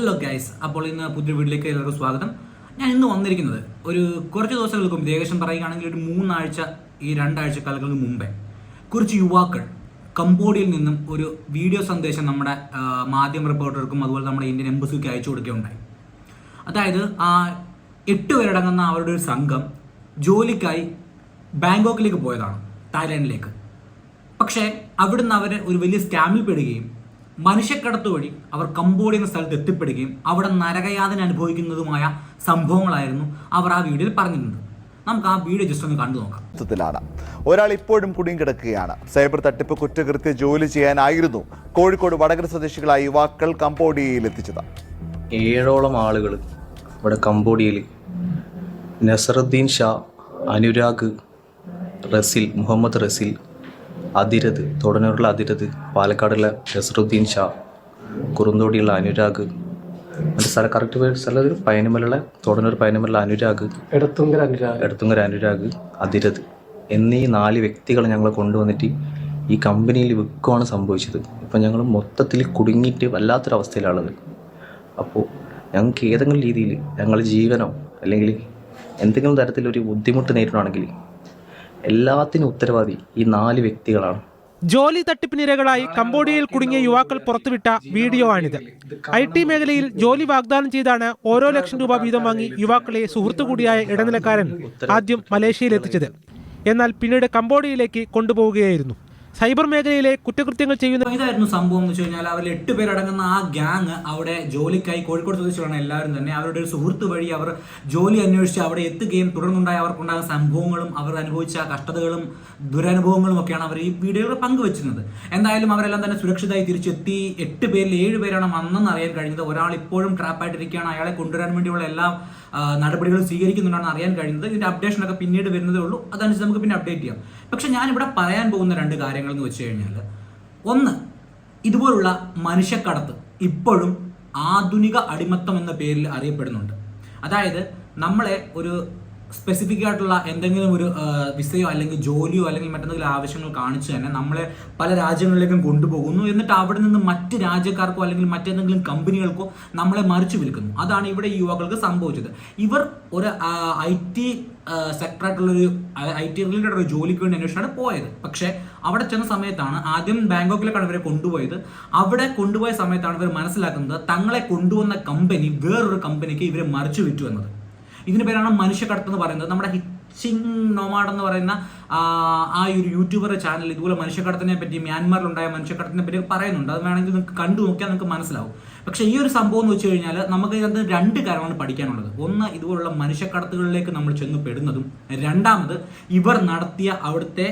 Hello guys അപ്പോൾ ഇന്ന് പുതിയ വീട്ടിലേക്ക് എല്ലാവർക്കും സ്വാഗതം. ഞാൻ ഇന്ന് വന്നിരിക്കുന്നത് ഒരു കുറച്ച് ദിവസങ്ങൾക്ക് മുമ്പ് ഏകദേശം പറയുകയാണെങ്കിൽ ഒരു മൂന്നാഴ്ച ഈ രണ്ടാഴ്ച കാലങ്ങൾക്ക് മുമ്പേ കുറച്ച് യുവാക്കൾ കംബോഡിയയിൽ നിന്നും ഒരു വീഡിയോ സന്ദേശം നമ്മുടെ മാധ്യമ റിപ്പോർട്ടർക്കും അതുപോലെ നമ്മുടെ ഇന്ത്യൻ എംബസിക്ക് അയച്ചു കൊടുക്കുകയുണ്ടായി. അതായത് ആ എട്ട് പേരടങ്ങുന്ന അവരുടെ ഒരു സംഘം ജോലിക്കായി ബാങ്കോക്കിലേക്ക് പോയതാണ് തായ്ലാൻഡിലേക്ക് പക്ഷേ അവിടുന്ന് അവർ ഒരു വലിയ സ്കാമിൽ പെടുകയും മനുഷ്യക്കടത്ത് വഴി അവർ കമ്പോളി എന്ന സ്ഥലത്ത് എത്തിപ്പെടുകയും അവിടെ നരകയാതന അനുഭവിക്കുന്നതുമായ സംഭവങ്ങളായിരുന്നു അവർ ആ വീഡിയോയിൽ പറഞ്ഞിരുന്നത്. നമുക്ക് ആ വീഡിയോ ജസ്റ്റ് ഒന്ന് കണ്ടു നോക്കാം. ഒരാൾ ഇപ്പോഴും കുടുങ്ങിക്കിടക്കുകയാണ് സൈബർ തട്ടിപ്പ് കുറ്റകൃത്യ ജോലി ചെയ്യാനായിരുന്നു കോഴിക്കോട് വടകര സ്വദേശികളായ യുവാക്കൾ കമ്പോഡിയയിൽ എത്തിച്ചത്. ഏഴോളം ആളുകൾ ഇവിടെ കമ്പോഡിയയിൽ നസറുദ്ദീൻ ഷാ അനുരാഗ് റസിൽ മുഹമ്മദ് റസിൽ അതിരത് തൊടനൂരിലെ അതിരത് പാലക്കാടുള്ള നസറുദ്ദീൻ ഷാ കുറുന്തോടിയുള്ള അനുരാഗ്. എന്റെ സ്ഥലം കറക്റ്റ് പേര് സ്ഥലം ഒരു പയനുമലുള്ള തൊടനൂർ പയനുമലുള്ള അനുരാഗ്. എടത്തുങ്കര അനുരാഗ്. എടത്തുങ്കര അനുരാഗ് അതിരത്. എന്നീ നാല് വ്യക്തികളെ ഞങ്ങൾ കൊണ്ടുവന്നിട്ട് ഈ കമ്പനിയിൽ വിൽക്കുവാണ് സംഭവിച്ചത്. ഇപ്പം ഞങ്ങൾ മൊത്തത്തിൽ കുടുങ്ങിയിട്ട് വല്ലാത്തൊരവസ്ഥയിലാണത് അപ്പോൾ ഞങ്ങൾക്ക് ഏതെങ്കിലും രീതിയിൽ ഞങ്ങളുടെ ജീവനോ അല്ലെങ്കിൽ എന്തെങ്കിലും തരത്തിലൊരു ബുദ്ധിമുട്ട് നേരിടുകയാണെങ്കിൽ എല്ലാത്തിനും ഉത്തരവാദി ഈ നാല് വ്യക്തികളാണ്. ജോലി തട്ടിപ്പിനിരകളായി കംബോഡിയയിൽ കുടുങ്ങിയ യുവാക്കൾ പുറത്തുവിട്ട വീഡിയോ ആണിത്. ഐ ടി മേഖലയിൽ ജോലി വാഗ്ദാനം ചെയ്താണ് ഓരോ ലക്ഷം രൂപ വീതം വാങ്ങി യുവാക്കളെ സുഹൃത്തു കൂടിയായ ഇടനിലക്കാരൻ ആദ്യം മലേഷ്യയിൽ എത്തിച്ചത് എന്നാൽ പിന്നീട് കംബോഡിയയിലേക്ക് കൊണ്ടുപോവുകയായിരുന്നു. സൈബർ മേഖലയിലെ കുറ്റകൃത്യങ്ങൾ ചെയ്യുന്ന ഇതായിരുന്നു സംഭവം എന്ന് വെച്ച് കഴിഞ്ഞാൽ അവർ എട്ട് പേരടങ്ങുന്ന ആ ഗ്യാങ് അവിടെ ജോലിക്കായി കോഴിക്കോട് സ്വദേശികളാണ് എല്ലാവരും തന്നെ. അവരുടെ ഒരു സുഹൃത്ത് വഴി അവർ ജോലി അന്വേഷിച്ച് അവിടെ എത്തുകയും തുടർന്നുണ്ടായ അവർക്കുണ്ടായ സംഭവങ്ങളും അവർ അനുഭവിച്ച കഷ്ടതകളും ദുരനുഭവങ്ങളും ഒക്കെയാണ് അവർ ഈ വീഡിയോയിൽ പങ്കുവച്ചിരുന്നത്. എന്തായാലും അവരെല്ലാം തന്നെ സുരക്ഷിതമായി തിരിച്ചെത്തി. എട്ട് പേരിൽ ഏഴ് പേരാണ് വന്നെന്ന് അറിയാൻ കഴിഞ്ഞത്. ഒരാൾ ഇപ്പോഴും ട്രാപ്പായിട്ടിരിക്കുകയാണ് അയാളെ കൊണ്ടുവരാൻ വേണ്ടിയുള്ള എല്ലാ നടപടികളും സ്വീകരിക്കുന്നുണ്ടെന്ന് അറിയാൻ കഴിയുന്നത് ഇതിന്റെ അപ്ഡേഷനൊക്കെ പിന്നീട് വരുന്നതേ ഉള്ളൂ. അതനുസരിച്ച് നമുക്ക് പിന്നെ അപ്ഡേറ്റ് ചെയ്യാം. പക്ഷെ ഞാനിവിടെ പറയാൻ പോകുന്ന രണ്ട് കാര്യങ്ങൾ എന്ന് വെച്ച് കഴിഞ്ഞാൽ ഒന്ന് ഇതുപോലുള്ള മനുഷ്യക്കടത്ത് ഇപ്പോഴും ആധുനിക അടിമത്തം എന്ന പേരിൽ അറിയപ്പെടുന്നുണ്ട്. അതായത് നമ്മളെ ഒരു സ്പെസിഫിക് ആയിട്ടുള്ള എന്തെങ്കിലും ഒരു വിസയോ അല്ലെങ്കിൽ ജോലിയോ അല്ലെങ്കിൽ മറ്റെന്തെങ്കിലും ആവശ്യങ്ങൾ കാണിച്ചു തന്നെ നമ്മളെ പല രാജ്യങ്ങളിലേക്കും കൊണ്ടുപോകുന്നു. എന്നിട്ട് അവിടെ നിന്ന് മറ്റ് രാജ്യക്കാർക്കോ അല്ലെങ്കിൽ മറ്റേതെങ്കിലും കമ്പനികൾക്കോ നമ്മളെ മറിച്ചു വിൽക്കുന്നു. അതാണ് ഇവിടെ യുവാക്കൾക്ക് സംഭവിച്ചത്. ഇവർ ഒരു ഐ ടി സെക്ടറായിട്ടുള്ള ഒരു ഐ ടി റിലേറ്റഡ് ഒരു ജോലിക്ക് വേണ്ടി അന്വേഷണമാണ് പോയത്. പക്ഷേ അവിടെ ചെന്ന സമയത്താണ് ആദ്യം ബാങ്കോക്കിലേക്കാണ് ഇവരെ കൊണ്ടുപോയത്. അവിടെ കൊണ്ടുപോയ സമയത്താണ് ഇവർ മനസ്സിലാക്കുന്നത് തങ്ങളെ കൊണ്ടുവന്ന കമ്പനി വേറൊരു കമ്പനിക്ക് ഇവരെ മറിച്ചു വിറ്റു എന്നത്. ഇതിന് പേരാണ് മനുഷ്യക്കടത്ത് എന്ന് പറയുന്നത്. നമ്മുടെ ഹിച്ചിങ് നോമാഡ് എന്ന് പറയുന്ന ആ, ഒരു യൂട്യൂബർ ചാനൽ ഇതുപോലെ മനുഷ്യക്കടത്തിനെ പറ്റി മ്യാൻമാറിലുണ്ടായ മനുഷ്യക്കടത്തിനെ പറ്റി പറയുന്നുണ്ട്. അത് വേണമെങ്കിൽ നിങ്ങൾക്ക് കണ്ടു നോക്കിയാൽ നിങ്ങൾക്ക് മനസ്സിലാവും. പക്ഷേ ഈ ഒരു സംഭവം എന്ന് വെച്ച് കഴിഞ്ഞാൽ നമുക്ക് ഇതിനകത്ത് രണ്ട് കാര്യമാണ് പഠിക്കാനുള്ളത്. ഒന്ന് ഇതുപോലുള്ള മനുഷ്യക്കടത്തുകളിലേക്ക് നമ്മൾ ചെന്ന് പെടുന്നതും. രണ്ടാമത് ഇവർ നടത്തിയ അവിടുത്തെ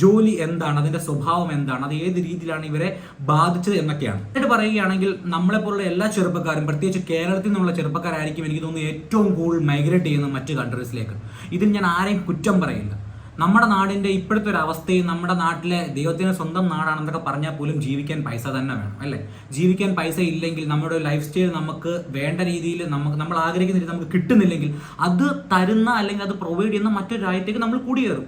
ജോലി എന്താണ് അതിന്റെ സ്വഭാവം എന്താണ് അത് ഏത് രീതിയിലാണ് ഇവരെ ബാധിച്ചത് എന്നൊക്കെയാണ്. എന്നിട്ട് പറയുകയാണെങ്കിൽ നമ്മളെ പോലുള്ള എല്ലാ ചെറുപ്പക്കാരും പ്രത്യേകിച്ച് കേരളത്തിൽ നിന്നുള്ള ചെറുപ്പക്കാരായിരിക്കും എനിക്ക് തോന്നുന്നു ഏറ്റവും കൂടുതൽ മൈഗ്രേറ്റ് ചെയ്യുന്ന മറ്റ് കൺട്രീസിലേക്ക് ഇതിൽ ഞാൻ ആരെയും കുറ്റം പറയില്ല. നമ്മുടെ നാടിന്റെ ഇപ്പോഴത്തെ ഒരു അവസ്ഥയും നമ്മുടെ നാട്ടിലെ ദൈവത്തിന് സ്വന്തം നാടാണെന്നൊക്കെ പറഞ്ഞാൽ പോലും ജീവിക്കാൻ പൈസ തന്നെ വേണം അല്ലേ? ജീവിക്കാൻ പൈസ ഇല്ലെങ്കിൽ നമ്മുടെ ലൈഫ് സ്റ്റൈൽ നമുക്ക് വേണ്ട രീതിയിൽ നമുക്ക് നമ്മൾ ആഗ്രഹിക്കുന്ന രീതി നമുക്ക് കിട്ടുന്നില്ലെങ്കിൽ അത് തരുന്ന അല്ലെങ്കിൽ അത് പ്രൊവൈഡ് ചെയ്യുന്ന മറ്റൊരു രാജ്യത്തേക്ക് നമ്മൾ കുടിയേറും.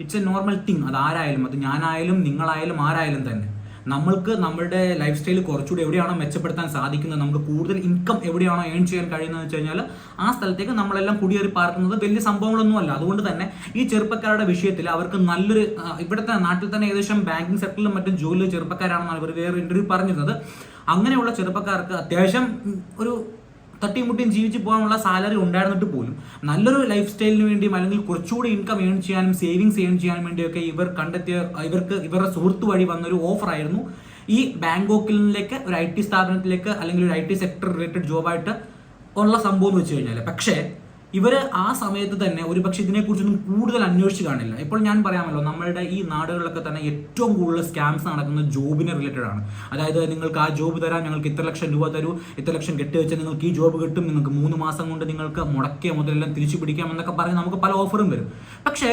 ഇറ്റ്സ് എ നോർമൽ തിങ് അത് ആരായാലും അത് ഞാനായാലും നിങ്ങളായാലും ആരായാലും തന്നെ. നമ്മൾക്ക് നമ്മുടെ ലൈഫ് സ്റ്റൈൽ കുറച്ചുകൂടി എവിടെയാണോ മെച്ചപ്പെടുത്താൻ സാധിക്കുന്നത് നമുക്ക് കൂടുതൽ ഇൻകം എവിടെയാണോ ഏൺ ചെയ്യാൻ കഴിയുന്നത് വെച്ച് കഴിഞ്ഞാൽ ആ സ്ഥലത്തേക്ക് നമ്മളെല്ലാം കുടിയേറി പാർക്കുന്നത് വലിയ സംഭവങ്ങളൊന്നും അല്ല. അതുകൊണ്ട് തന്നെ ഈ ചെറുപ്പക്കാരുടെ വിഷയത്തിൽ അവർക്ക് നല്ലൊരു ഇവിടുത്തെ നാട്ടിൽ തന്നെ ഏകദേശം ബാങ്കിങ് സെക്ടറിലും മറ്റും ജോലി ചെറുപ്പക്കാരാണെന്നാണ് ഇവർ വേറെ ഇന്റർവ്യൂ പറഞ്ഞിരുന്നത്. അങ്ങനെയുള്ള ചെറുപ്പക്കാർക്ക് അത്യാവശ്യം ഒരു തട്ടിയും മുട്ടിയും ജീവിച്ച് പോകാനുള്ള സാലറി ഉണ്ടായിരുന്നിട്ട് പോലും നല്ലൊരു ലൈഫ് സ്റ്റൈലിന് വേണ്ടിയും അല്ലെങ്കിൽ കുറച്ചുകൂടി ഇൻകം ഏൺ ചെയ്യാനും സേവിങ്സ് ഏൺ ചെയ്യാനും വേണ്ടിയൊക്കെ ഇവർ കണ്ടെത്തിയ ഇവർക്ക് ഇവരുടെ സുഹൃത്ത് വഴി വന്നൊരു ഓഫർ ആയിരുന്നു. ഈ ബാങ്കോക്കിലേക്ക് ഒരു ഐ ടി സ്ഥാപനത്തിലേക്ക് അല്ലെങ്കിൽ ഒരു ഐ ടി സെക്ടർ റിലേറ്റഡ് ജോബായിട്ട് ഉള്ള സംഭവം എന്ന് വെച്ച് കഴിഞ്ഞാൽ പക്ഷേ ഇവർ ആ സമയത്ത് തന്നെ ഒരു പക്ഷെ ഇതിനെക്കുറിച്ചൊന്നും കൂടുതൽ അന്വേഷിച്ച് കാണില്ല. ഇപ്പോൾ ഞാൻ പറയാമല്ലോ നമ്മളുടെ ഈ നാടുകളിലൊക്കെ തന്നെ ഏറ്റവും കൂടുതൽ സ്കാംസ് നടക്കുന്നത് ജോബിനെ റിലേറ്റഡ് ആണ്. അതായത് നിങ്ങൾക്ക് ആ ജോബ് തരാം ഞങ്ങൾക്ക് ഇത്ര ലക്ഷം രൂപ തരൂ ഇത്ര ലക്ഷം കെട്ടി വെച്ചാൽ നിങ്ങൾക്ക് ഈ ജോബ് കിട്ടും നിങ്ങൾക്ക് മൂന്ന് മാസം കൊണ്ട് നിങ്ങൾക്ക് മുടക്കിയ മുതലെല്ലാം തിരിച്ചു പിടിക്കാം എന്നൊക്കെ പറഞ്ഞ് നമുക്ക് പല ഓഫറും വരും. പക്ഷേ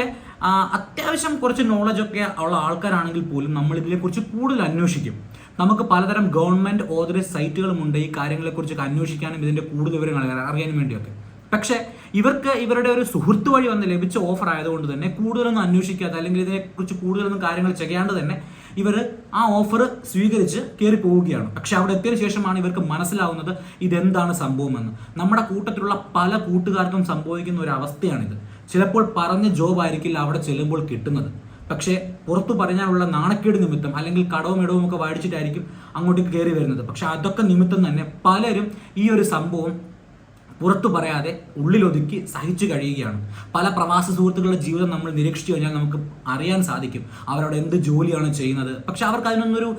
അത്യാവശ്യം കുറച്ച് നോളജൊക്കെ ഉള്ള ആൾക്കാരാണെങ്കിൽ പോലും നമ്മൾ ഇതിനെക്കുറിച്ച് കൂടുതൽ അന്വേഷിക്കും. നമുക്ക് പലതരം ഗവൺമെന്റ് ഓതറൈസ് സൈറ്റുകളുമുണ്ട് ഈ കാര്യങ്ങളെക്കുറിച്ചൊക്കെ അന്വേഷിക്കാനും ഇതിന്റെ കൂടുതൽ വിവരങ്ങൾ അറിയാനും വേണ്ടിയൊക്കെ. പക്ഷേ ഇവർക്ക് ഇവരുടെ ഒരു സുഹൃത്ത് വഴി വന്ന് ലഭിച്ച ഓഫർ ആയതുകൊണ്ട് തന്നെ കൂടുതലൊന്നും അന്വേഷിക്കാതെ അല്ലെങ്കിൽ ഇതിനെക്കുറിച്ച് കൂടുതലൊന്നും കാര്യങ്ങൾ ചെയ്യാണ്ട് തന്നെ ഇവർ ആ ഓഫർ സ്വീകരിച്ച് കയറി പോവുകയാണ്. പക്ഷെ അവിടെ എത്തിയതിനു ശേഷമാണ് ഇവർക്ക് മനസ്സിലാവുന്നത് ഇതെന്താണ് സംഭവമെന്ന്. നമ്മുടെ കൂട്ടത്തിലുള്ള പല കൂട്ടുകാർക്കും സംഭവിക്കുന്ന ഒരു അവസ്ഥയാണിത്. ചിലപ്പോൾ പറഞ്ഞ ജോബ് ആയിരിക്കില്ല അവിടെ ചെല്ലുമ്പോൾ കിട്ടുന്നത്. പക്ഷേ പുറത്തു പറഞ്ഞാലുള്ള നാണക്കേട് നിമിത്തം അല്ലെങ്കിൽ കടവും ഇടവും ഒക്കെ വാടിച്ചിട്ടായിരിക്കും അങ്ങോട്ട് കയറി വരുന്നത്. പക്ഷെ അതൊക്കെ നിമിത്തം തന്നെ പലരും ഈ ഒരു സംഭവം പുറത്തു പറയാതെ ഉള്ളിലൊതുക്കി സഹിച്ചു കഴിയുകയാണ്. പല പ്രവാസി സുഹൃത്തുക്കളുടെ ജീവിതം നമ്മൾ നിരീക്ഷിച്ചു കഴിഞ്ഞാൽ നമുക്ക് അറിയാൻ സാധിക്കും അവരവിടെ എന്ത് ജോലിയാണ് ചെയ്യുന്നത്. പക്ഷെ അവർക്ക് അതിനൊന്നൊരു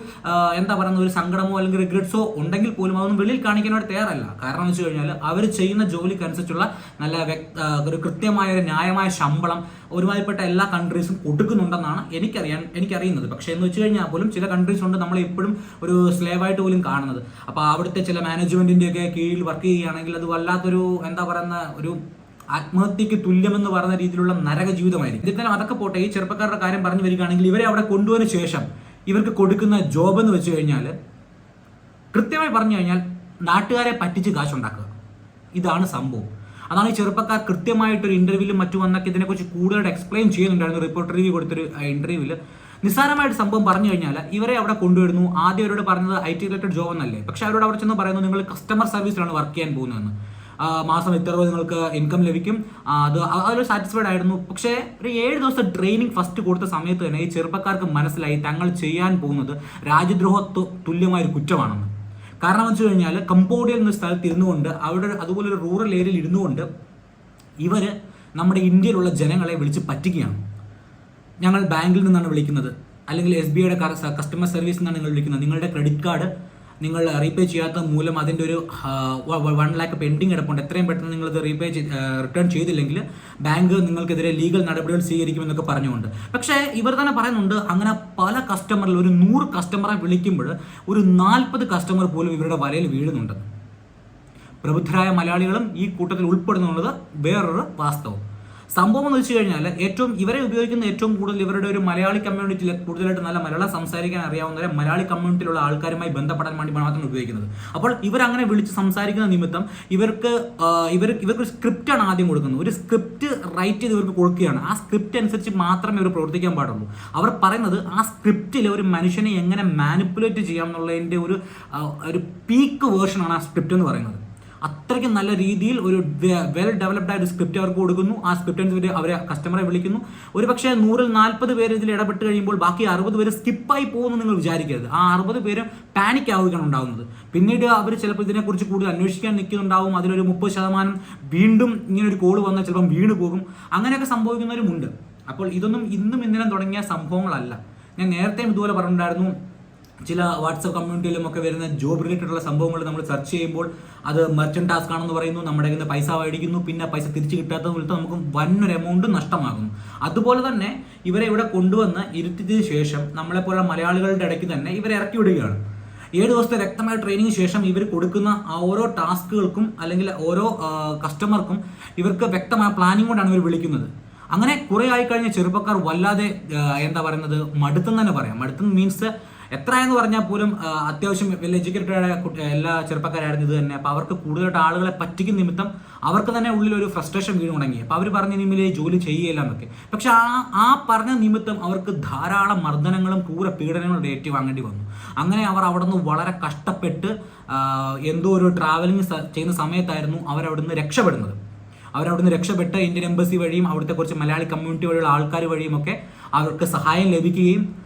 എന്താ പറയുന്ന ഒരു സങ്കടമോ അല്ലെങ്കിൽ റിഗ്രറ്റ്സോ ഉണ്ടെങ്കിൽ പോലും അതൊന്നും വെളിയിൽ കാണിക്കാനായിട്ട് തയ്യാറല്ല. കാരണം വെച്ച് കഴിഞ്ഞാൽ അവർ ചെയ്യുന്ന ജോലിക്കനുസരിച്ചുള്ള നല്ല ഒരു കൃത്യമായ ഒരു ന്യായമായ ശമ്പളം ഒരുമാതിരിപ്പെട്ട എല്ലാ കൺട്രീസും കൊടുക്കുന്നുണ്ടെന്നാണ് എനിക്കറിയാൻ എനിക്കറിയുന്നത്. പക്ഷേ എന്ന് വെച്ച് കഴിഞ്ഞാൽ പോലും ചില കൺട്രീസ് ഉണ്ട് നമ്മൾ എപ്പോഴും ഒരു സ്ലേവായിട്ട് പോലും കാണുന്നത്. അപ്പോൾ അവിടുത്തെ ചില മാനേജ്മെന്റിന്റെ ഒക്കെ കീഴിൽ വർക്ക് ചെയ്യുകയാണെങ്കിൽ അത് വല്ലാത്തൊരു എന്താ പറയുന്ന ഒരു ആത്മഹത്യക്ക് തുല്യമെന്ന് പറയുന്ന രീതിയിലുള്ള നരക ജീവിതമായിരിക്കും. ഇതിൽ അതൊക്കെ പോട്ടെ ഈ ചെറുപ്പക്കാരുടെ കാര്യം പറഞ്ഞു വരികയാണെങ്കിൽ ഇവരെ അവിടെ കൊണ്ടുവന്ന ശേഷം ഇവർക്ക് കൊടുക്കുന്ന ജോബ് എന്ന് വെച്ച് കഴിഞ്ഞാൽ കൃത്യമായി പറഞ്ഞു കഴിഞ്ഞാൽ നാട്ടുകാരെ പറ്റിച്ച് കാശുണ്ടാക്കുക. ഇതാണ് സംഭവം. അതാണ് ഈ ചെറുപ്പക്കാർ കൃത്യമായിട്ടൊരു ഇന്റർവ്യൂവിലും മറ്റു വന്നൊക്കെ ഇതിനെക്കുറിച്ച് കൂടുതൽ എക്സ്പ്ലെയിൻ ചെയ്യുന്നുണ്ടായിരുന്നു. റിപ്പോർട്ടർ റിവ്യൂ കൊടുത്തൊരു ഇന്റർവ്യൂവിൽ നിസ്സാരമായിട്ട് സംഭവം പറഞ്ഞു കഴിഞ്ഞാൽ ഇവരെ അവിടെ കൊണ്ടുവരുന്നു. ആദ്യം അവരോട് പറഞ്ഞത് ഐ ടി റിലേറ്റഡ് ജോബ് എന്നല്ലേ. പക്ഷെ അവരോട് അവിടെ ചെന്ന് പറയുന്നു നിങ്ങൾ കസ്റ്റമർ സർവീസിലാണ് വർക്ക് ചെയ്യാൻ പോകുന്നതെന്ന്. മാസം ഇത്ര രൂപ നിങ്ങൾക്ക് ഇൻകം ലഭിക്കും? അത് അതൊരു സാറ്റിസ്ഫൈഡ് ആയിരുന്നു. പക്ഷേ ഒരു ഏഴ് ദിവസം ട്രെയിനിങ് ഫസ്റ്റ് കൊടുത്ത സമയത്ത് തന്നെ ഈ ചെറുപ്പക്കാർക്ക് മനസ്സിലായി തങ്ങൾ ചെയ്യാൻ പോകുന്നത് രാജ്യദ്രോഹ തുല്യമായ ഒരു കുറ്റമാണെന്ന്. കാരണം വെച്ച് കഴിഞ്ഞാൽ കംബോഡിയ എന്ന സ്ഥലത്ത് ഇരുന്നുകൊണ്ട് അവിടെ അതുപോലെ ഒരു റൂറൽ ഏരിയയിൽ ഇരുന്നുകൊണ്ട് ഇവർ നമ്മുടെ ഇന്ത്യയിലുള്ള ജനങ്ങളെ വിളിച്ച് പറ്റിക്കുകയാണ്. ഞങ്ങൾ ബാങ്കിൽ നിന്നാണ് വിളിക്കുന്നത്. അല്ലെങ്കിൽ എസ് ബി ഐയുടെ കസ്റ്റമർ സർവീസിൽ നിന്നാണ് നിങ്ങൾ വിളിക്കുന്നത്. നിങ്ങളുടെ ക്രെഡിറ്റ് കാർഡ് നിങ്ങൾ റീപേ ചെയ്യാത്ത മൂലം അതിന്റെ ഒരു വൺ ലാക്ക് പെൻഡിങ് കിടപ്പുണ്ട്. എത്രയും പെട്ടെന്ന് നിങ്ങളത് റീപേ റിട്ടേൺ ചെയ്തില്ലെങ്കിൽ ബാങ്ക് നിങ്ങൾക്കെതിരെ ലീഗൽ നടപടികൾ സ്വീകരിക്കുമെന്നൊക്കെ പറഞ്ഞുകൊണ്ട്. പക്ഷേ ഇവർ തന്നെ പറയുന്നുണ്ട് അങ്ങനെ പല കസ്റ്റമറിൽ ഒരു നൂറ് കസ്റ്റമറെ വിളിക്കുമ്പോൾ ഒരു നാൽപ്പത് കസ്റ്റമർ പോലും ഇവരുടെ വലയിൽ വീഴുന്നുണ്ട്. പ്രബുദ്ധരായ മലയാളികളും ഈ കൂട്ടത്തിൽ ഉൾപ്പെടുന്നുള്ളത് വേറൊരു വാസ്തവം. സംഭവം എന്ന് വെച്ച് കഴിഞ്ഞാൽ ഏറ്റവും ഇവരെ ഉപയോഗിക്കുന്ന ഏറ്റവും കൂടുതൽ ഇവരുടെ ഒരു മലയാളി കമ്മ്യൂണിറ്റിയിൽ കൂടുതലായിട്ട് നല്ല മലയാളം സംസാരിക്കാൻ അറിയാവുന്നവരെ മലയാളി കമ്മ്യൂണിറ്റിയിലുള്ള ആൾക്കാരുമായി ബന്ധപ്പെടാൻ വേണ്ടി മാത്രമാണ് ഉപയോഗിക്കുന്നത്. അപ്പോൾ ഇവരങ്ങനെ വിളിച്ച് സംസാരിക്കുന്ന നിമിത്തം ഇവർക്ക് ഇവർ ഇവർക്ക് സ്ക്രിപ്റ്റാണ് ആദ്യം കൊടുക്കുന്നത്. ഒരു സ്ക്രിപ്റ്റ് റൈറ്റ് ചെയ്ത് ഇവർക്ക് കൊടുക്കുകയാണ്. ആ സ്ക്രിപ്റ്റ് അനുസരിച്ച് മാത്രമേ ഇവർ പ്രവർത്തിക്കാൻ പാടുള്ളൂ. അവർ പറയുന്നത് ആ സ്ക്രിപ്റ്റിൽ ഒരു മനുഷ്യനെ എങ്ങനെ മാനിപ്പുലേറ്റ് ചെയ്യാം എന്നുള്ളതിന്റെ ഒരു ഒരു പീക്ക് വേർഷനാണ് ആ സ്ക്രിപ്റ്റ് എന്ന് പറയുന്നത്. അത്രയ്ക്ക് നല്ല രീതിയിൽ ഒരു വെൽ ഡെവലപ്ഡ് ആയ ഒരു സ്ക്രിപ്റ്റ് അവർക്ക് കൊടുക്കുന്നു. ആ സ്ക്രിപ്റ്റ് അനുസരിച്ച് അവരെ കസ്റ്റമറെ വിളിക്കുന്നു. ഒരു പക്ഷേ നൂറിൽ നാൽപ്പത് പേര് ഇതിൽ ഇടപെട്ട് കഴിയുമ്പോൾ ബാക്കി അറുപത് പേര് സ്കിപ്പായി പോകുമെന്ന് നിങ്ങൾ വിചാരിക്കരുത്. ആ അറുപത് പേരും പാനിക് ആവുകയാണ് ഉണ്ടാകുന്നത് പിന്നീട് അവർ ചിലപ്പോൾ ഇതിനെക്കുറിച്ച് കൂടുതൽ അന്വേഷിക്കാൻ നിൽക്കുന്നുണ്ടാവും. അതിലൊരു മുപ്പത് ശതമാനം വീണ്ടും ഇങ്ങനെ ഒരു കോൾ വന്നാൽ ചിലപ്പം വീണ് പോകും. അങ്ങനെയൊക്കെ സംഭവിക്കുന്നവരുമുണ്ട്. അപ്പോൾ ഇതൊന്നും ഇന്നും ഇന്നലെ തുടങ്ങിയ സംഭവങ്ങളല്ല. ഞാൻ നേരത്തെയും ഇതുപോലെ പറഞ്ഞിട്ടുണ്ടായിരുന്നു. ചില വാട്സപ്പ് കമ്മ്യൂണിറ്റിയിലും ഒക്കെ വരുന്ന ജോബ് റിലേറ്റഡ് ഉള്ള സംഭവങ്ങൾ നമ്മൾ സെർച്ച് ചെയ്യുമ്പോൾ അത് മെർച്ചന്റ് ടാസ്ക് ആണെന്ന് പറയുന്നു നമ്മുടെ കയ്യിൽ നിന്ന് പൈസ മേടിക്കുന്നു പിന്നെ പൈസ തിരിച്ചു കിട്ടാത്ത വിളിച്ചാൽ നമുക്ക് വന്നൊരു എമൗണ്ട് നഷ്ടമാകുന്നു. അതുപോലെ തന്നെ ഇവരെ ഇവിടെ കൊണ്ടുവന്ന് ഇരുത്തിയതിനു ശേഷം നമ്മളെപ്പോലുള്ള മലയാളികളുടെ ഇടയ്ക്ക് തന്നെ ഇവരെ ഇറക്കി വിടുകയാണ്. ഏഴ് ദിവസത്തെ വ്യക്തമായ ട്രെയിനിങ് ശേഷം ഇവർ കൊടുക്കുന്ന ആ ഓരോ ടാസ്കുകൾക്കും അല്ലെങ്കിൽ ഓരോ കസ്റ്റമർക്കും ഇവർക്ക് വ്യക്തമായ പ്ലാനിങ് കൊണ്ടാണ് ഇവർ വിളിക്കുന്നത്. അങ്ങനെ കുറെ ആയി കഴിഞ്ഞ ചെറുപ്പക്കാർ വല്ലാതെ എന്താ പറയുന്നത് മടുത്തെന്ന് തന്നെ പറയാം. മടുത്തെന്ന് മീൻസ് എത്രയെന്ന് പറഞ്ഞാൽ പോലും അത്യാവശ്യം വെൽ എഡ്യൂക്കേറ്റഡ് എല്ലാ ചെറുപ്പക്കാരായിരുന്നു ഇത് തന്നെ. അപ്പോൾ അവർക്ക് കൂടുതലായിട്ട് ആളുകളെ പറ്റിക്കുന്ന നിമിത്തം അവർക്ക് തന്നെ ഉള്ളിൽ ഒരു ഫ്രസ്ട്രേഷൻ വീണ് തുടങ്ങി അപ്പോൾ അവർ പറഞ്ഞ നിമിൽ ജോലി ചെയ്യില്ല എന്നൊക്കെ. പക്ഷെ ആ ആ പറഞ്ഞ നിമിത്തം അവർക്ക് ധാരാളം മർദ്ദനങ്ങളും ക്രൂര പീഡനങ്ങളും ഏറ്റു വാങ്ങേണ്ടി വന്നു. അങ്ങനെ അവർ അവിടെ നിന്ന് വളരെ കഷ്ടപ്പെട്ട് എന്തോ ഒരു ട്രാവലിംഗ് ചെയ്യുന്ന സമയത്തായിരുന്നു അവരവിടുന്ന് രക്ഷപ്പെടുന്നത്. അവരവിടുന്ന് രക്ഷപ്പെട്ട് ഇന്ത്യൻ എംബസി വഴിയും അവിടുത്തെ കുറച്ച് മലയാളി കമ്മ്യൂണിറ്റി വഴിയുള്ള ആൾക്കാർ വഴിയും ഒക്കെ അവർക്ക് സഹായം ലഭിക്കുകയും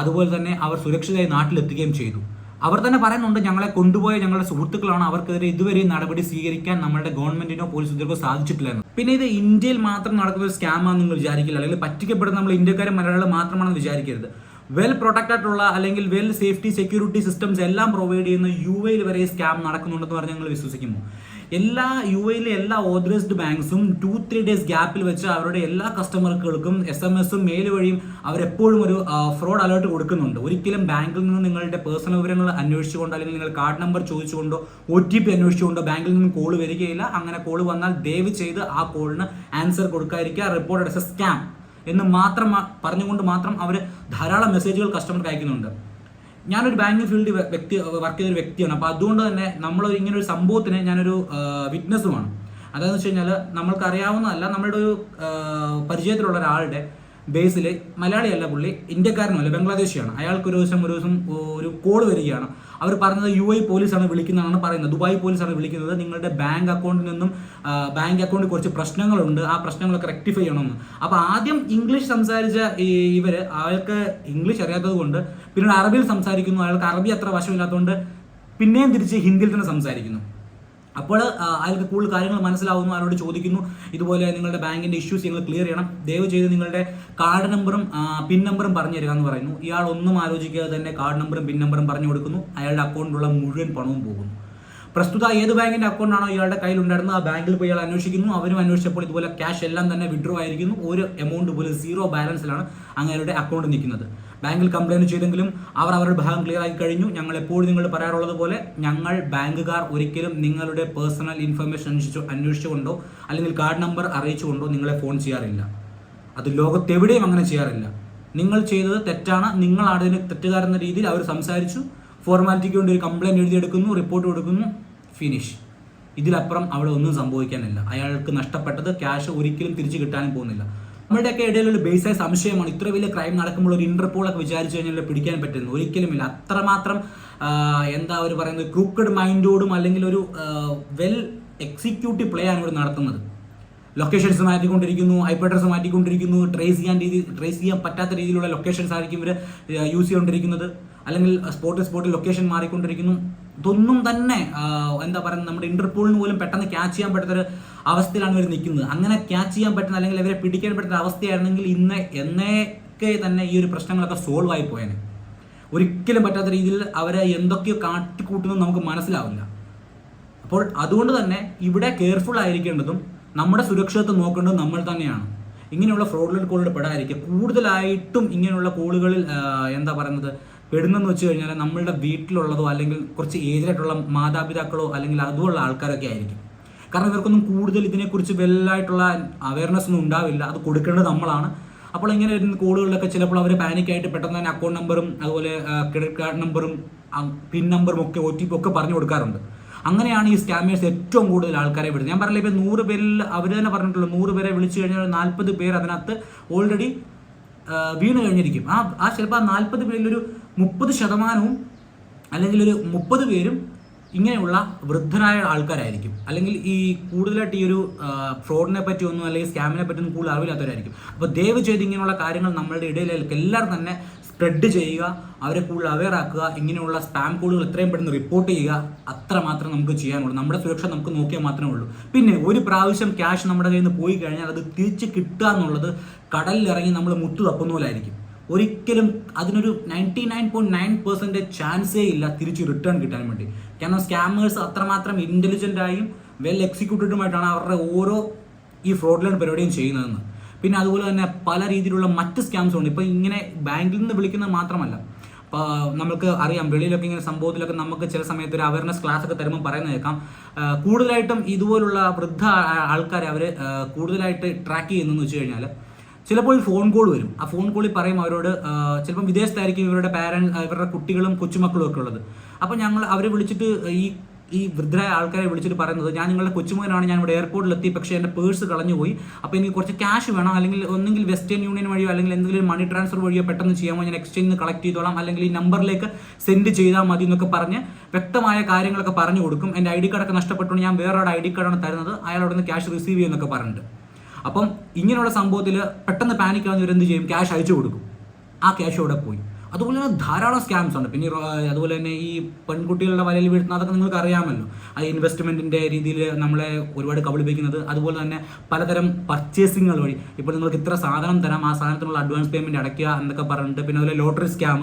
അതുപോലെ തന്നെ അവർ സുരക്ഷിതമായി നാട്ടിലെത്തുകയും ചെയ്തു. അവർ തന്നെ പറയുന്നുണ്ട് ഞങ്ങളെ കൊണ്ടുപോയ ഞങ്ങളുടെ സുഹൃത്തുക്കളാണ് അവർക്കെതിരെ ഇതുവരെ നടപടി സ്വീകരിക്കാൻ നമ്മുടെ ഗവൺമെന്റിനോ പോലീസ് ഉദ്യോഗസ്ഥർക്കോ സാധിച്ചിട്ടില്ല എന്ന്. പിന്നെ ഇത് ഇന്ത്യയിൽ മാത്രം നടക്കുന്ന ഒരു സ്കാമാണെന്ന് നിങ്ങൾ വിചാരിക്കില്ല. അല്ലെങ്കിൽ പറ്റിക്കപ്പെടുന്ന നമ്മൾ ഇന്ത്യക്കാരും മലയാളികൾ മാത്രമാണെന്ന് വിചാരിക്കരുത്. വെൽ പ്രൊട്ടക്റ്റഡ് ആയിട്ടുള്ള അല്ലെങ്കിൽ വെൽ സേഫ്റ്റി സെക്യൂരിറ്റി സിസ്റ്റംസ് എല്ലാം പ്രൊവൈഡ് ചെയ്യുന്ന യു എയിൽ വരെ സ്കാം നടക്കുന്നുണ്ടെന്ന് പറഞ്ഞ് ഞങ്ങൾ വിശ്വസിക്കുന്നു. എല്ലാ യു എയിലെ എല്ലാ ഓതറൈസ്ഡ് ബാങ്ക്സും ടു ത്രീ ഡേയ്സ് ഗ്യാപ്പിൽ വെച്ച് അവരുടെ എല്ലാ കസ്റ്റമർക്കൾക്കും എസ് എം എസും മെയിൽ വഴിയും അവരെപ്പോഴും ഒരു ഫ്രോഡ് അലേർട്ട് കൊടുക്കുന്നുണ്ട്. ഒരിക്കലും ബാങ്കിൽ നിന്ന് നിങ്ങളുടെ പേഴ്സണൽ വിവരങ്ങൾ അന്വേഷിച്ചുകൊണ്ടോ അല്ലെങ്കിൽ നിങ്ങൾ കാർഡ് നമ്പർ ചോദിച്ചുകൊണ്ടോ ഒ ടി പി അന്വേഷിച്ചുകൊണ്ടോ ബാങ്കിൽ നിന്ന് കോൾ വരികയില്ല. അങ്ങനെ കോൾ വന്നാൽ ദയവ് ചെയ്ത് ആ കോളിന് ആൻസർ കൊടുക്കാതിരിക്കുക. റിപ്പോർട്ട് എസ് എ സ്കാം എന്ന് മാത്രം പറഞ്ഞുകൊണ്ട് മാത്രം അവർ ധാരാളം മെസ്സേജുകൾ കസ്റ്റമർക്ക് അയക്കുന്നുണ്ട്. ഞാനൊരു ബാങ്കിങ് ഫീൽഡിൽ വ്യക്തി വർക്ക് ചെയ്തൊരു വ്യക്തിയാണ്. അപ്പോൾ അതുകൊണ്ട് തന്നെ നമ്മൾ ഇങ്ങനെ ഒരു സംഭവത്തിന് ഞാനൊരു വിറ്റ്നസ്സുമാണ് അതെന്ന് വെച്ച് കഴിഞ്ഞാൽ നമ്മൾക്ക് നമ്മളുടെ ഒരു പരിചയത്തിലുള്ള ഒരാളുടെ ബേസിൽ മലയാളിയല്ല പുള്ളി ഇന്ത്യക്കാരനല്ല ബംഗ്ലാദേശിയാണ്. അയാൾക്ക് ഒരു ദിവസം ഒരു ദിവസം ഒരു കോൾ വരികയാണ്. അവർ പറഞ്ഞത് യു ഐ പോലീസാണ് വിളിക്കുന്നതാണ് പറയുന്നത്. ദുബായ് പോലീസാണ് വിളിക്കുന്നത്. നിങ്ങളുടെ ബാങ്ക് അക്കൗണ്ടിൽ നിന്നും ബാങ്ക് അക്കൗണ്ടിൽ കുറച്ച് പ്രശ്നങ്ങളുണ്ട്. ആ പ്രശ്നങ്ങളൊക്കെ റെക്ടിഫൈ ചെയ്യണമെന്ന്. അപ്പോൾ ആദ്യം ഇംഗ്ലീഷ് സംസാരിച്ച ഈ ഇവർ അയാൾക്ക് ഇംഗ്ലീഷ് അറിയാത്തത് കൊണ്ട് പിന്നീട് അറബിയിൽ സംസാരിക്കുന്നു. അയാൾക്ക് അറബി അത്ര വശമില്ലാത്തതുകൊണ്ട് പിന്നെയും തിരിച്ച് ഹിന്ദിയിൽ തന്നെ സംസാരിക്കുന്നു. അപ്പോൾ അയാൾക്ക് കൂടുതൽ കാര്യങ്ങൾ മനസ്സിലാവുന്നു. അയാളോട് ചോദിക്കുന്നു. ഇതുപോലെ നിങ്ങളുടെ ബാങ്കിന്റെ ഇഷ്യൂസ് നിങ്ങൾ ക്ലിയർ ചെയ്യണം. ദയവ് ചെയ്ത് നിങ്ങളുടെ കാർഡ് നമ്പറും പിൻ നമ്പറും പറഞ്ഞു തരിക എന്ന് പറയുന്നു. ഇയാൾ ഒന്നും ആലോചിക്കാതെ തന്നെ കാർഡ് നമ്പറും പിൻ നമ്പറും പറഞ്ഞു കൊടുക്കുന്നു. അയാളുടെ അക്കൗണ്ടിലുള്ള മുഴുവൻ പണവും പോകുന്നു. പ്രസ്തുത ഏത് ബാങ്കിന്റെ അക്കൗണ്ടാണോ ഇയാളുടെ കയ്യിൽ ഉണ്ടായിരുന്നത് ആ ബാങ്കിൽ പോയി ഇയാൾ അന്വേഷിക്കുന്നു. അവരും അന്വേഷിച്ചപ്പോൾ ഇതുപോലെ ക്യാഷ് എല്ലാം തന്നെ വിഡ്രോ ആയിരിക്കുന്നു. ഒരു എമൗണ്ട് പോലും സീറോ ബാലൻസിലാണ് അങ്ങനെ അക്കൗണ്ട് നിൽക്കുന്നത്. ബാങ്കിൽ കംപ്ലൈന്റ് ചെയ്തെങ്കിലും അവർ അവരുടെ ഭാഗം ക്ലിയർ ആയി കഴിഞ്ഞു. ഞങ്ങൾ എപ്പോഴും നിങ്ങൾ പറയാറുള്ളത് പോലെ ഞങ്ങൾ ബാങ്കുകാർ ഒരിക്കലും നിങ്ങളുടെ പേഴ്സണൽ ഇൻഫർമേഷൻ അന്വേഷിച്ചു അന്വേഷിച്ചുകൊണ്ടോ അല്ലെങ്കിൽ കാർഡ് നമ്പർ അറിയിച്ചുകൊണ്ടോ നിങ്ങളെ ഫോൺ ചെയ്യാറില്ല. അത് ലോകത്തെവിടെയും അങ്ങനെ ചെയ്യാറില്ല. നിങ്ങൾ ചെയ്തത് തെറ്റാണ്. നിങ്ങൾ ഇതിന് തെറ്റുകാരെന്ന രീതിയിൽ അവർ സംസാരിച്ചു. ഫോർമാലിറ്റിക്ക് വേണ്ടി ഒരു കംപ്ലൈന്റ് എഴുതിയെടുക്കുന്നു റിപ്പോർട്ട് കൊടുക്കുന്നു ഫിനിഷ് ഇതിലപ്പുറം അവിടെ ഒന്നും സംഭവിക്കാനില്ല. അയാൾക്ക് നഷ്ടപ്പെട്ടത് ക്യാഷ് ഒരിക്കലും തിരിച്ചു കിട്ടാനും പോകുന്നില്ല. നമ്മുടെയൊക്കെ ഇടയിലുള്ള ബേസായ സംശയമാണ്. ഇത്ര വലിയ ക്രൈം നടക്കുമ്പോൾ ഒരു ഇന്റർപോളൊക്കെ വിചാരിച്ചു കഴിഞ്ഞാൽ പിടിക്കാൻ പറ്റുന്നു. ഒരിക്കലുമില്ല. അത്രമാത്രം എന്താ അവർ പറയുന്നത് ക്രൂക്കഡ് മൈൻഡോടും അല്ലെങ്കിൽ ഒരു വെൽ എക്സിക്യൂട്ടീവ് പ്ലേ ആണ് ഇവിടെ നടത്തുന്നത്. ലൊക്കേഷൻസ് മാറ്റിക്കൊണ്ടിരിക്കുന്നു ഐപി അഡ്രസ് മാറ്റിക്കൊണ്ടിരിക്കുന്നു ട്രേസ് ചെയ്യാൻ രീതി ട്രേസ് ചെയ്യാൻ പറ്റാത്ത രീതിയിലുള്ള ലൊക്കേഷൻസ് ആയിരിക്കും ഇവർ യൂസ് ചെയ്തുകൊണ്ടിരിക്കുന്നത്. അല്ലെങ്കിൽ സ്പോട്ട് സ്പോട്ട് ലൊക്കേഷൻ മാറിക്കൊണ്ടിരിക്കുന്നു. ഇതൊന്നും തന്നെ എന്താ പറയുന്നത് നമ്മുടെ ഇന്റർപോളിന് പോലും പെട്ടെന്ന് ക്യാച്ച് ചെയ്യാൻ പറ്റാത്തൊരു അവസ്ഥയിലാണ് ഇവർ നിൽക്കുന്നത്. അങ്ങനെ ക്യാച്ച് ചെയ്യാൻ പറ്റുന്ന അല്ലെങ്കിൽ ഇവരെ പിടിക്കാൻ പറ്റുന്ന അവസ്ഥയായിരുന്നെങ്കിൽ ഇന്ന് എന്നേക്കെ തന്നെ ഈ ഒരു പ്രശ്നങ്ങളൊക്കെ സോൾവ് ആയി പോയേനെ. ഒരിക്കലും പറ്റാത്ത രീതിയിൽ അവരെ എന്തൊക്കെയോ കാട്ടിക്കൂട്ടുന്നു നമുക്ക് മനസ്സിലാവില്ല. അപ്പോൾ അതുകൊണ്ട് തന്നെ ഇവിടെ കെയർഫുൾ ആയിരിക്കേണ്ടതും നമ്മുടെ സുരക്ഷിതത്വം നോക്കേണ്ടത് നമ്മൾ തന്നെയാണ്. ഇങ്ങനെയുള്ള ഫ്രോഡുലറ്റ് കോളുകൾ പെടാതിരിക്കുക. കൂടുതലായിട്ടും ഇങ്ങനെയുള്ള കോളുകളിൽ എന്താ പറയുന്നത് പെടുന്നെന്ന് വെച്ച് കഴിഞ്ഞാൽ നമ്മളുടെ വീട്ടിലുള്ളതോ അല്ലെങ്കിൽ കുറച്ച് ഏജിലായിട്ടുള്ള മാതാപിതാക്കളോ അല്ലെങ്കിൽ അതുമുള്ള ആൾക്കാരൊക്കെ ആയിരിക്കും. കാരണം ഇവർക്കൊന്നും കൂടുതൽ ഇതിനെക്കുറിച്ച് വെല്ലായിട്ടുള്ള അവയർനെസ് ഒന്നും ഉണ്ടാവില്ല. അത് കൊടുക്കേണ്ടത് നമ്മളാണ്. അപ്പോൾ ഇങ്ങനെ വരുന്ന കോളുകളിലൊക്കെ ചിലപ്പോൾ അവർ പാനിക്കായിട്ട് പെട്ടെന്ന് തന്നെ അക്കൗണ്ട് നമ്പറും അതുപോലെ ക്രെഡിറ്റ് കാർഡ് നമ്പറും പിൻ നമ്പറും ഒക്കെ ഒ ടി പി ഒക്കെ പറഞ്ഞു കൊടുക്കാറുണ്ട്. അങ്ങനെയാണ് ഈ സ്കാമേഴ്സ് ഏറ്റവും കൂടുതൽ ആൾക്കാരെ വിടുന്നത്. ഞാൻ പറഞ്ഞില്ല ഇപ്പോൾ നൂറ് പേരിൽ അവർ തന്നെ പറഞ്ഞിട്ടുള്ളൂ നൂറ് പേരെ വിളിച്ചു കഴിഞ്ഞാൽ നാൽപ്പത് പേർ അതിനകത്ത് ഓൾറെഡി വീണ് കഴിഞ്ഞിരിക്കും. ആ ആ ചിലപ്പോൾ ആ നാൽപ്പത് ഒരു മുപ്പത് ശതമാനവും അല്ലെങ്കിൽ ഒരു മുപ്പത് പേരും ഇങ്ങനെയുള്ള വൃദ്ധരായ ആൾക്കാരായിരിക്കും. അല്ലെങ്കിൽ ഈ കൂടുതലായിട്ട് ഈ ഒരു ഫ്രോഡിനെ പറ്റിയൊന്നും അല്ലെങ്കിൽ സ്കാമിനെ പറ്റിയൊന്നും കൂടുതൽ അറിവില്ലാത്തവരായിരിക്കും. അപ്പോൾ ദയവ് ചെയ്ത് ഇങ്ങനെയുള്ള കാര്യങ്ങൾ നമ്മളുടെ ഇടയിലേക്ക് എല്ലാവരും തന്നെ സ്പ്രെഡ് ചെയ്യുക അവരെ കൂടുതൽ അവെയർ ആക്കുക ഇങ്ങനെയുള്ള സ്പാം കോളുകൾ എത്രയും പെട്ടെന്ന് റിപ്പോർട്ട് ചെയ്യുക അത്ര മാത്രം നമുക്ക് ചെയ്യാനുള്ളൂ. നമ്മുടെ സുരക്ഷ നമുക്ക് നോക്കിയാൽ മാത്രമേ ഉള്ളൂ. പിന്നെ ഒരു പ്രാവശ്യം ക്യാഷ് നമ്മുടെ കയ്യിൽ നിന്ന് പോയി കഴിഞ്ഞാൽ അത് തിരിച്ച് കിട്ടുക എന്നുള്ളത് കടലിലിറങ്ങി നമ്മൾ മുത്തു തപ്പുന്ന പോലായിരിക്കും. ഒരിക്കലും അതിനൊരു ninety nine point nine percentage ചാൻസേ ഇല്ല തിരിച്ച് റിട്ടേൺ കിട്ടാൻ വേണ്ടി. കാരണം സ്കാമേഴ്സ് അത്രമാത്രം ഇന്റലിജന്റായും വെൽ എക്സിക്യൂട്ടീവുമായിട്ടാണ് അവരുടെ ഓരോ ഈ ഫ്രോഡ്ലൈൻ പരിപാടിയും ചെയ്യുന്നതെന്ന്. പിന്നെ അതുപോലെ തന്നെ പല രീതിയിലുള്ള മറ്റ് സ്കാംസും ഉണ്ട്. ഇപ്പോൾ ഇങ്ങനെ ബാങ്കിൽ നിന്ന് വിളിക്കുന്നത് മാത്രമല്ല. ഇപ്പോൾ നമുക്ക് അറിയാം വെളിയിലൊക്കെ ഇങ്ങനെ സംഭവത്തിലൊക്കെ നമുക്ക് ചില സമയത്ത് ഒരു അവയർനെസ് ക്ലാസ് ഒക്കെ തരുമ്പോൾ പറയുന്നത് കേൾക്കാം. കൂടുതലായിട്ടും ഇതുപോലുള്ള വൃദ്ധ ആൾക്കാരെ അവർ കൂടുതലായിട്ട് ട്രാക്ക് ചെയ്യുന്നതെന്ന് വെച്ച് കഴിഞ്ഞാൽ ചിലപ്പോൾ ഫോൺ കോൾ വരും. ആ ഫോൺ കോളിൽ പറയും അവരോട് ചിലപ്പോൾ ചിലപ്പം വിദേശത്തായിരിക്കും ഇവരുടെ പാരൻസ് ഇവരുടെ കുട്ടികളും കൊച്ചുമക്കളും ഒക്കെ ഉള്ളത്. അപ്പോൾ ഞങ്ങൾ അവരെ വിളിച്ചിട്ട് ഈ ഈ വൃദ്ധരായ ആൾക്കാരെ വിളിച്ചിട്ട് പറയുന്നത് ഞാൻ നിങ്ങളുടെ കൊച്ചുമകനാണ് ഞാൻ ഇവിടെ എയർപോർട്ടിൽ എത്തി പക്ഷേ എന്റെ പേഴ്സ് കളഞ്ഞു പോയി അപ്പോൾ എനിക്ക് കുറച്ച് ക്യാഷ് വേണം അല്ലെങ്കിൽ ഒന്നെങ്കിൽ വെസ്റ്റേൺ യൂണിയൻ വഴിയോ അല്ലെങ്കിൽ എന്തെങ്കിലും മണി ട്രാൻസ്ഫർ വഴിയോ പെട്ടെന്ന് ചെയ്യാമോ ഞാൻ എക്സ്ചേഞ്ച് കളക്ട് ചെയ്തോളാം അല്ലെങ്കിൽ ഈ നമ്പറിലേക്ക് സെൻഡ് ചെയ്താൽ മതി എന്നൊക്കെ പറഞ്ഞ് വ്യക്തമായ കാര്യങ്ങളൊക്കെ പറഞ്ഞു കൊടുക്കും. എന്റെ ഐ ഡി കാർഡൊക്കെ നഷ്ടപ്പെട്ടുകൊണ്ട് ഞാൻ വേറൊരു ഐ ഡി കാർഡാണ് തരുന്നത് അയാളോട് നിന്ന് ക്യാഷ് റിസീവ് ചെയ്യുമെന്നൊക്കെ പറഞ്ഞിട്ട്. അപ്പം ഇങ്ങനെയുള്ള സംഭവത്തിൽ പെട്ടെന്ന് പാനിക്കാവുന്നവരെന്ത് ചെയ്യും? ക്യാഷ് അയച്ചു കൊടുക്കും. ആ ക്യാഷ് അവിടെ പോയി. അതുപോലെ തന്നെ ധാരാളം സ്കാംസ് ഉണ്ട്. പിന്നെ അതുപോലെ തന്നെ ഈ പെൺകുട്ടികളുടെ വലയിൽ വീഴുന്ന അതൊക്കെ നിങ്ങൾക്ക് അറിയാമല്ലോ. ആ ഇൻവെസ്റ്റ്മെന്റിന്റെ രീതിയിൽ നമ്മളെ ഒരുപാട് കബളിപ്പിക്കുന്നത്. അതുപോലെ തന്നെ പലതരം പർച്ചേസിങ്ങുകൾ വഴി. ഇപ്പോൾ നിങ്ങൾക്ക് ഇത്ര സാധനം തരാം. ആ സാധനത്തിനുള്ള അഡ്വാൻസ് പേയ്മെന്റ് അടയ്ക്കുക എന്നൊക്കെ പറഞ്ഞിട്ട് പിന്നെ അതുപോലെ ലോട്ടറി സ്കാം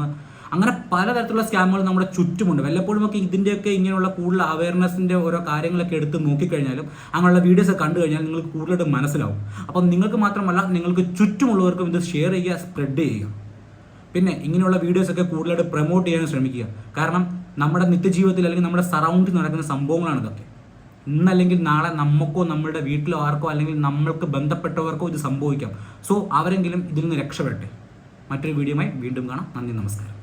അങ്ങനെ പലതരത്തിലുള്ള സ്കാമുകൾ നമ്മുടെ ചുറ്റുമുണ്ട്. വല്ലപ്പോഴും ഒക്കെ ഇതിന്റെയൊക്കെ ഇങ്ങനെയുള്ള കൂടുതൽ അവയർനെസ്സിന്റെ ഓരോ കാര്യങ്ങളൊക്കെ എടുത്ത് നോക്കിക്കഴിഞ്ഞാലും അങ്ങനെയുള്ള വീഡിയോസ് കണ്ടു കഴിഞ്ഞാൽ നിങ്ങൾക്ക് കൂടുതലായിട്ട് മനസ്സിലാവും. അപ്പം നിങ്ങൾക്ക് മാത്രമല്ല നിങ്ങൾക്ക് ചുറ്റുമുള്ളവർക്കും ഇത് ഷെയർ ചെയ്യുക സ്പ്രെഡ് ചെയ്യുക. പിന്നെ ഇങ്ങനെയുള്ള വീഡിയോസ് ഒക്കെ കൂടുതലായിട്ട് പ്രൊമോട്ട് ചെയ്യാൻ ശ്രമിക്കുക. കാരണം നമ്മുടെ നിത്യജീവിതത്തിൽ അല്ലെങ്കിൽ നമ്മുടെ സറൗണ്ടിൽ നടക്കുന്ന സംഭവങ്ങളാണ് ഇതൊക്കെ. ഇന്നല്ലെങ്കിൽ നാളെ നമുക്കോ നമ്മുടെ വീട്ടിലോ ആർക്കോ അല്ലെങ്കിൽ നമ്മൾക്ക് ബന്ധപ്പെട്ടവർക്കോ ഇത് സംഭവിക്കാം. സോ അവരെങ്കിലും ഇതിൽ നിന്ന് രക്ഷപ്പെടട്ടെ. മറ്റൊരു വീഡിയോയുമായി വീണ്ടും കാണാം. നന്ദി നമസ്കാരം.